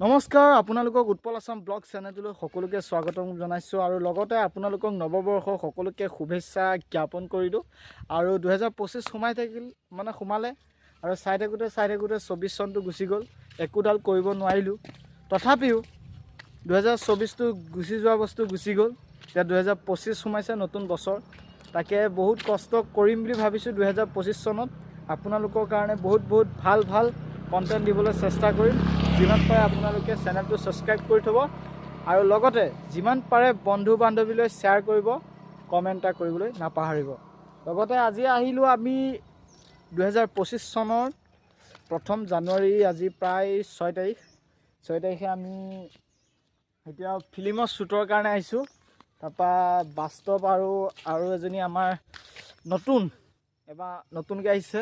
নমস্কাৰ আপোনালোকক উৎপল আছাম ব্লগ চেনেলটোলৈ সকলোকে স্বাগতম জনাইছোঁ আৰু লগতে আপোনালোকক নৱবৰ্ষৰ সকলোকে শুভেচ্ছা জ্ঞাপন কৰিলোঁ। আৰু দুহেজাৰ পঁচিছ সোমাই থাকিল মানে সোমালে আৰু চাই থাকোঁতে চাই থাকোঁতে চৌবিছ চনটো গুচি গ'ল একোডাল কৰিব নোৱাৰিলোঁ। তথাপিও দুহেজাৰ চৌবিছটো গুচি যোৱা বস্তু গুচি গ'ল এতিয়া দুহেজাৰ পঁচিছ সোমাইছে নতুন বছৰ। তাকে বহুত কষ্ট কৰিম বুলি ভাবিছোঁ দুহেজাৰ পঁচিছ চনত। আপোনালোকৰ কাৰণে বহুত বহুত ভাল ভাল কণ্টেণ্ট দিবলৈ চেষ্টা কৰিম। যিমান পাৰে আপোনালোকে চেনেলটো ছাবস্ক্ৰাইব কৰি থ'ব আৰু লগতে যিমান পাৰে বন্ধু বান্ধৱীলৈ শ্বেয়াৰ কৰিব কমেণ্ট এটা কৰিবলৈ নাপাহৰিব। লগতে আজি আহিলোঁ আমি দুহেজাৰ পঁচিছ চনৰ প্ৰথম জানুৱাৰী আজি প্ৰায় ছয় তাৰিখ। ছয় তাৰিখে আমি এতিয়া ফিল্মৰ শ্বুটৰ কাৰণে আহিছোঁ। তাৰপৰা বাস্তৱ আৰু আৰু এজনী আমাৰ নতুন এবাৰ নতুনকৈ আহিছে।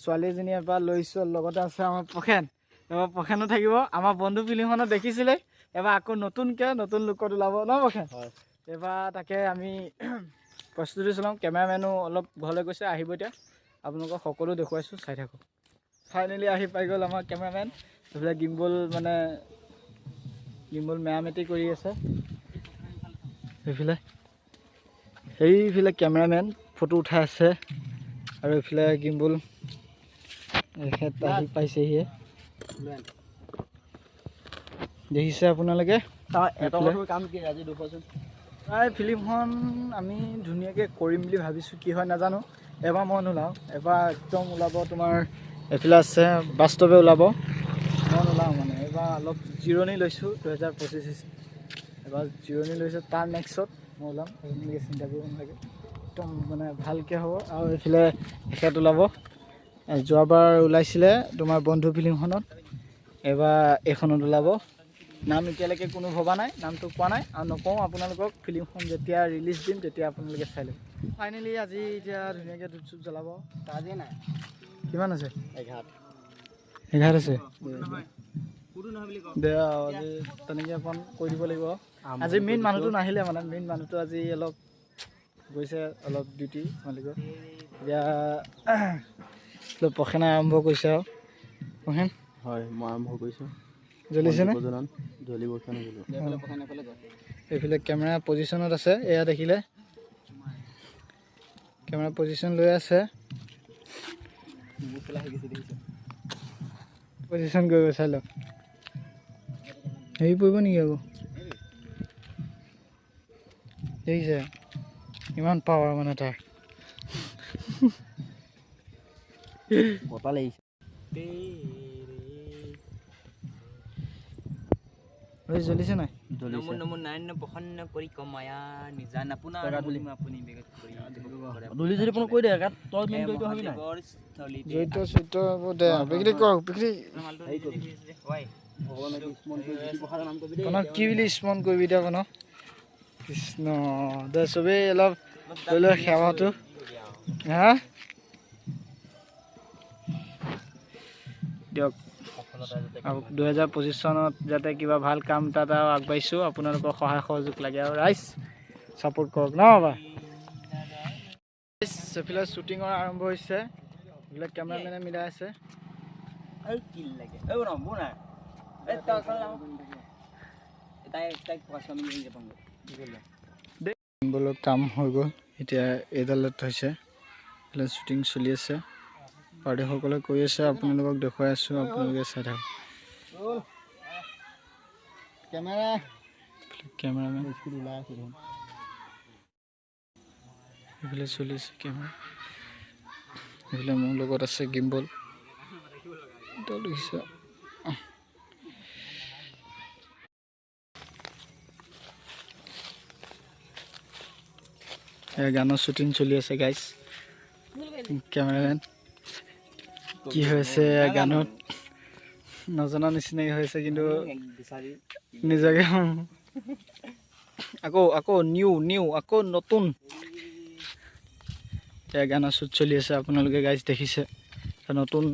ছোৱালী এজনী এবাৰ লৈছোঁ লগতে আছে আমাৰ প্ৰসেন। এবাৰ প্ৰসেনো থাকিব। আমাৰ বন্ধু ফিল্মখনত দেখিছিলে। এবাৰ আকৌ নতুনকৈ নতুন লোকত ওলাব। ন প্ৰসেন হয়। এইবাৰ তাকে আমি প্ৰস্তুতি চলাওঁ কেমেৰামেনো অলপ ঘৰলৈ গৈছে আহিব এতিয়া। আপোনালোকক সকলো দেখুৱাইছোঁ। চাই থাকক। ফাইনেলি আহি পাই গ'ল আমাৰ কেমেৰামেন। এইফালে গিম্বল মানে গিম্বল মেৰামেতি কৰি আছে। সেইফালে সেইফালে কেমেৰামেন ফটো উঠাই আছে। আৰু এইফালে গিম্বল এখেত আহি পাইছেহিয়ে। দেখিছে আপোনালোকে? এইফালে? কাম কি আজি দুশচোন প্ৰায় ফিল্মখন আমি ধুনীয়াকৈ কৰিম বুলি ভাবিছোঁ কি হয় নাজানো। এবাৰ মই নোলাওঁ এবাৰ একদম ওলাব তোমাৰ এইফালে আছে বাস্তৱে ওলাব। মই নোলাওঁ মানে এইবাৰ অলপ জিৰণি লৈছোঁ দুহেজাৰ পঁচিছ এবাৰ জিৰণি লৈছোঁ তাৰ নেক্সটত মই ওলাম এনেকৈ চিন্তা কৰিব নালাগে। একদম মানে ভালকৈ হ'ব আৰু এইফালে এখেত ওলাব। যোৱাবাৰ ওলাইছিলে তোমাৰ বন্ধু ফিল্মখনত। এইবাৰ এইখনত ওলাব নাম এতিয়ালৈকে কোনো ভবা নাই নামটো কোৱা নাই। আৰু নকওঁ আপোনালোকক ফিল্মখন যেতিয়া ৰিলিজ দিম তেতিয়া আপোনালোকে চাই ল'ব ফাইনেলি আজি এতিয়া ধুনীয়াকৈ ধূপ চুপ জ্বলাব। আজি নাই। কিমান আছে? এঘাৰ এঘাৰ আছে? দে আৰু আজি তেনেকৈ অকণ কৰি দিব লাগিব। আজি মেইন মানুহটো নাহিলে মানে মেইন মানুহটো আজি অলপ গৈছে অলপ ডিউটি মালিকৰ। এতিয়া অলপ পখেনা আৰম্ভ কৰিছে আৰু। পখেন হয় মই আৰম্ভ কৰিছোঁ। জ্বলিছেনে জ্বলিব এইফালে কেমেৰা পজিশ্যনত আছে এয়া দেখিলে। কেমেৰা পজিশ্যন লৈ আছে। পজিশ্যন কৰিব চাই লওক হেৰি পৰিব নেকি আকৌ? দেখিছে ইমান পাৱাৰ মানে তাৰ। বতাহ লাগিছে। জ্বলিছে নাই? জ্বলিছে। নমো নাৰায়ণ প্ৰসন্ন কৰি কমায়া আপুনি বেগত কৰি দলি যদি কোনো কৈ দে তই কৰি হবি এইবোৰ দে। বিক্ৰী বিক্ৰী। কৰি কণক কি বুলি স্মৰণ কৰিবি এতিয়া কৃষ্ণ দে চবেই অলপ লৈ সেৱাটো। হা? দিয়ক। আৰু দুহেজাৰ পঁচিছ চনত যাতে কিবা ভালো কাম তাত আৰু আগবাঢ়িছোঁ আপোনালোকৰ সহায় সহযোগ লাগে আৰু ৰাইজ। ছাপোৰ্ট কৰক ন বাবা? এইফালে শ্বুটিঙৰ আৰম্ভ হৈছে। এইবিলাক কেমেৰামেনে মিলাই আছে। কাম হৈ গ'ল। এতিয়া এইডালত হৈছে। এইফালে শ্বুটিং চলি আছে। পাৰ্টিসকলে কৰি আছে আপোনালোকক দেখুৱাই আছোঁ আপোনালোকে চাই থাকক। কেমেৰা। কেমেৰামেন এইফালে চলি আছে কেমেৰা এইফালে মোৰ লগত আছে গিম্বল দেখিছা গানৰ শ্বুটিং চলি আছে গাইজ কেমেৰামেন কি হৈছে গানত? নজনা নিচিনাই হৈছে কিন্তু নিজকে আকৌ আকৌ নিউ নিউ আকৌ নতুন। এতিয়া গানৰ শ্বুট চলি আছে আপোনালোকে গাইজ দেখিছে। নতুন